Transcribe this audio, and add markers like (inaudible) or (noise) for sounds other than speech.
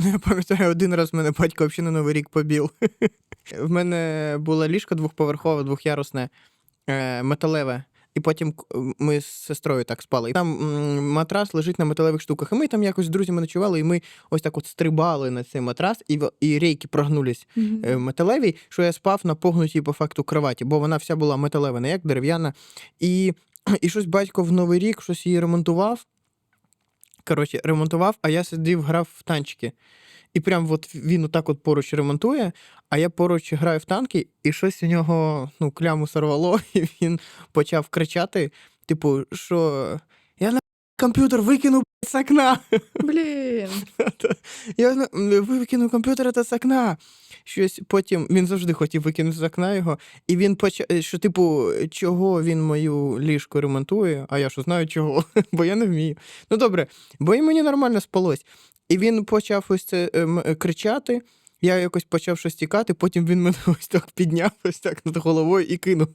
(laughs) Я пам'ятаю, один раз мене батько взагалі на Новий рік побіл. (laughs) В мене було ліжко двохповерхове, двохярусне, е, металеве. І потім ми з сестрою так спали. І там матрас лежить на металевих штуках. І ми там якось з друзями ночували, і ми ось так от стрибали на цей матрас, і, і рейки прогнулись Мгм. е, металевій, що я спав на погнутій по факту кроваті, бо вона вся була металева, не як дерев'яна. І, (clears throat) і щось батько в Новий рік щось її ремонтував. Коротше, ремонтував, а я сидів, грав в танчики. І прям от він отак от поруч ремонтує, а я поруч граю в танки, і щось у нього ну, кляму сорвало, (laughs) і він почав кричати: типу, що я на комп'ютер викину з окна. Блін. (laughs) Я м, викинув комп'ютер та з окна. Щось потім він завжди хотів викинути з окна його, і він почав, що, типу, чого він мою ліжку ремонтує, а я що знаю чого, (laughs) бо я не вмію. Ну добре, бо і мені нормально спалось. І він почав ось це ем, е, кричати. Я якось почав щось тікати, потім він мене (laughs) ось так підняв, ось так над головою і кинув.